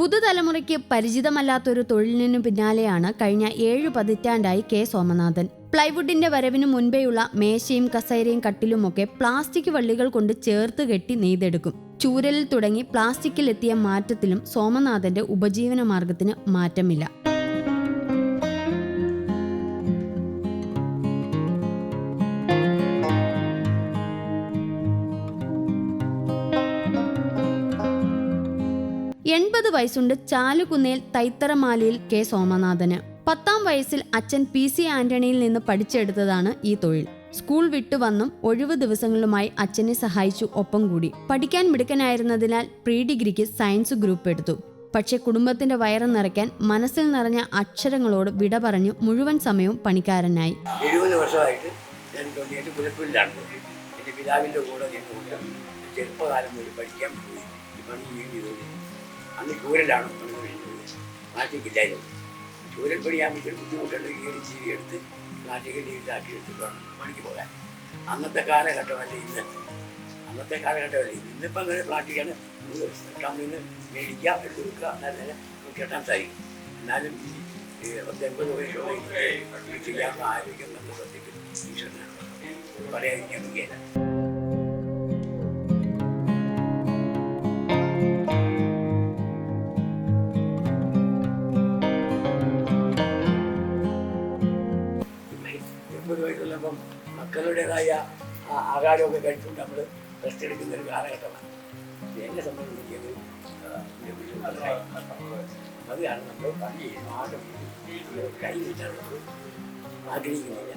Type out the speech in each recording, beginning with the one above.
പുതുതലമുറയ്ക്ക് പരിചിതമല്ലാത്തൊരു തൊഴിലിനു പിന്നാലെയാണ് കഴിഞ്ഞ ഏഴ് പതിറ്റാണ്ടായി കെ. സോമനാഥൻ. പ്ലൈവുഡിന്റെ വരവിനു മുൻപേയുള്ള മേശയും കസേരയും കട്ടിലുമൊക്കെ പ്ലാസ്റ്റിക് വള്ളികൾ കൊണ്ട് ചേർത്ത് കെട്ടി നെയ്തെടുക്കും. ചൂരലിൽ തുടങ്ങി പ്ലാസ്റ്റിക്കിലെത്തിയ മാറ്റത്തിലും സോമനാഥന്റെ ഉപജീവന മാർഗത്തിന് മാറ്റമില്ല. എൺപത് വയസ്സുണ്ട് ചാലുകുന്നേൽ തൈത്തറമാലയിൽ കെ. സോമനാഥന്. പത്താം വയസ്സിൽ അച്ഛൻ പി. സി. ആന്റണിയിൽ നിന്ന് പഠിച്ചെടുത്തതാണ് ഈ തൊഴിൽ. സ്കൂൾ വിട്ടുവന്നും ഒഴിവു ദിവസങ്ങളിലുമായി അച്ഛനെ സഹായിച്ചു ഒപ്പം കൂടി. പഠിക്കാൻ മിടുക്കനായിരുന്നതിനാൽ പ്രീ ഡിഗ്രിക്ക് സയൻസ് ഗ്രൂപ്പ് എടുത്തു. പക്ഷെ കുടുംബത്തിന്റെ വയറ് നിറയ്ക്കാൻ മനസ്സിൽ നിറഞ്ഞ അക്ഷരങ്ങളോട് വിട പറഞ്ഞു മുഴുവൻ സമയവും പണിക്കാരനായി. വർഷമായിട്ട് ഞാൻ തൊണ്ണൂറ്റി കൂടെ ചെറുപ്പകാലം പഠിക്കാൻ പോയി. അന്ന് ചൂരലാണ് പ്ലാസ്റ്റിക് ഇല്ലായിരുന്നു ചൂരൽ പണിയാൻ പറ്റിയ ബുദ്ധിമുട്ടുണ്ട്. കയറി ജീവി എടുത്ത് പ്ലാസ്റ്റിക്കിന്റെ ഇതാക്കി എടുത്തിട്ട് വേണം പണിക്ക് പോകാൻ. അന്നത്തെ കാലഘട്ടമല്ല ഇന്ന്? അന്നത്തെ കാലഘട്ടമല്ല ഇന്ന്? ഇന്നിപ്പം അങ്ങനെ പ്ലാസ്റ്റിക്കാണ് കമ്മിൽ നിന്ന് മേടിക്കുക എന്നാലും കെട്ടാൻ സാധിക്കും. എന്നാലും ഈ പത്ത് എൺപത് ആരോഗ്യം നമ്മൾ ശ്രദ്ധിക്കും. പറയാതിരിക്കാൻ വയ്യല്ല. മക്കളുടേതായ ആഹാരമൊക്കെ കഴിച്ചുകൊണ്ട് നമ്മൾ റെസ്റ്റ് എടുക്കുന്ന ഒരു കാലഘട്ടമാണ്. എന്നെ സംബന്ധിച്ചത് അതാണ് നമ്മൾ പണി ആടും കൈ നീട്ടാൻ നമ്മൾ ആഗ്രഹിക്കുന്നില്ല.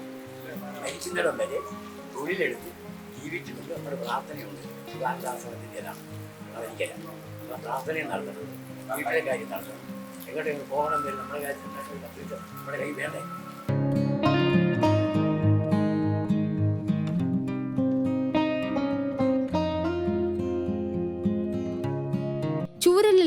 മരിക്കുന്നിടം വരെ തൊഴിലെടുത്ത് ജീവിച്ചുകൊണ്ട് നമ്മുടെ പ്രാർത്ഥനയുണ്ട്. ശിവാന്താസനത്തിന്റെതാണ് അതെനിക്കല്ല അപ്പം പ്രാർത്ഥനയും നടത്തണം. വീട്ടിലെ കാര്യം നടത്തണം. എങ്ങോട്ടെങ്കിലും പോകണം വരും നമ്മുടെ കാര്യം നമ്മുടെ കൈ വേണ്ടേ?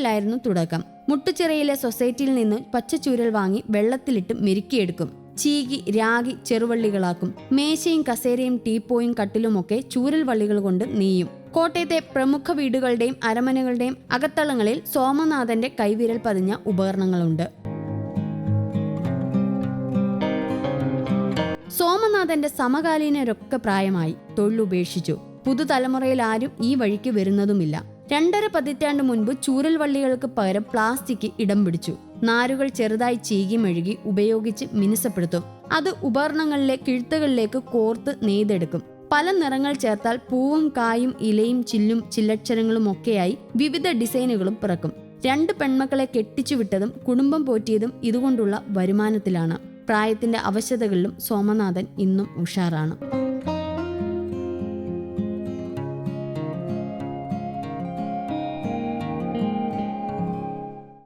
ചൂരലിലായിരുന്നു തുടക്കം. മുട്ടുചിറയിലെ സൊസൈറ്റിയിൽ നിന്ന് പച്ചച്ചൂരൽ വാങ്ങി വെള്ളത്തിലിട്ട് മെരുക്കിയെടുക്കും. ചീകി രാഗി ചെറുവള്ളികളാക്കും. മേശയും കസേരയും ടീപ്പോയും കട്ടിലുമൊക്കെ ചൂരൽ വള്ളികൾ കൊണ്ട് നെയ്യും കോട്ടയത്തെ പ്രമുഖ വീടുകളുടെയും അരമനകളുടെയും അകത്തളങ്ങളിൽ സോമനാഥന്റെ കൈവിരൽ പതിഞ്ഞ ഉപകരണങ്ങളുണ്ട്. സോമനാഥന്റെ സമകാലീനരൊക്കെ പ്രായമായി തൊഴിലുപേക്ഷിച്ചു. പുതുതലമുറയിൽ ആരും ഈ വഴിക്ക് വരുന്നതുമില്ല. രണ്ടര പതിറ്റാണ്ട് മുൻപ് ചൂരൽ വള്ളികൾക്ക് പകരം പ്ലാസ്റ്റിക് ഇടം പിടിച്ചു. നാരുകൾ ചെറുതായി ചീകി മെഴുകി ഉപയോഗിച്ച് മിനുസപ്പെടുത്തും. അത് ഉപകരണങ്ങളിലെ കിഴുത്തുകളിലേക്ക് കോർത്ത് നെയ്തെടുക്കും. പല നിറങ്ങൾ ചേർത്താൽ പൂവും കായും ഇലയും ചില്ലും ചില്ലക്ഷരങ്ങളും ഒക്കെയായി വിവിധ ഡിസൈനുകളും പിറക്കും. രണ്ട് പെൺമക്കളെ കെട്ടിച്ചുവിട്ടതും കുടുംബം പോറ്റിയതും ഇതുകൊണ്ടുള്ള വരുമാനത്തിലാണ്. പ്രായത്തിന്റെ അവശതകളിലും സോമനാഥൻ ഇന്നും ഉഷാറാണ്.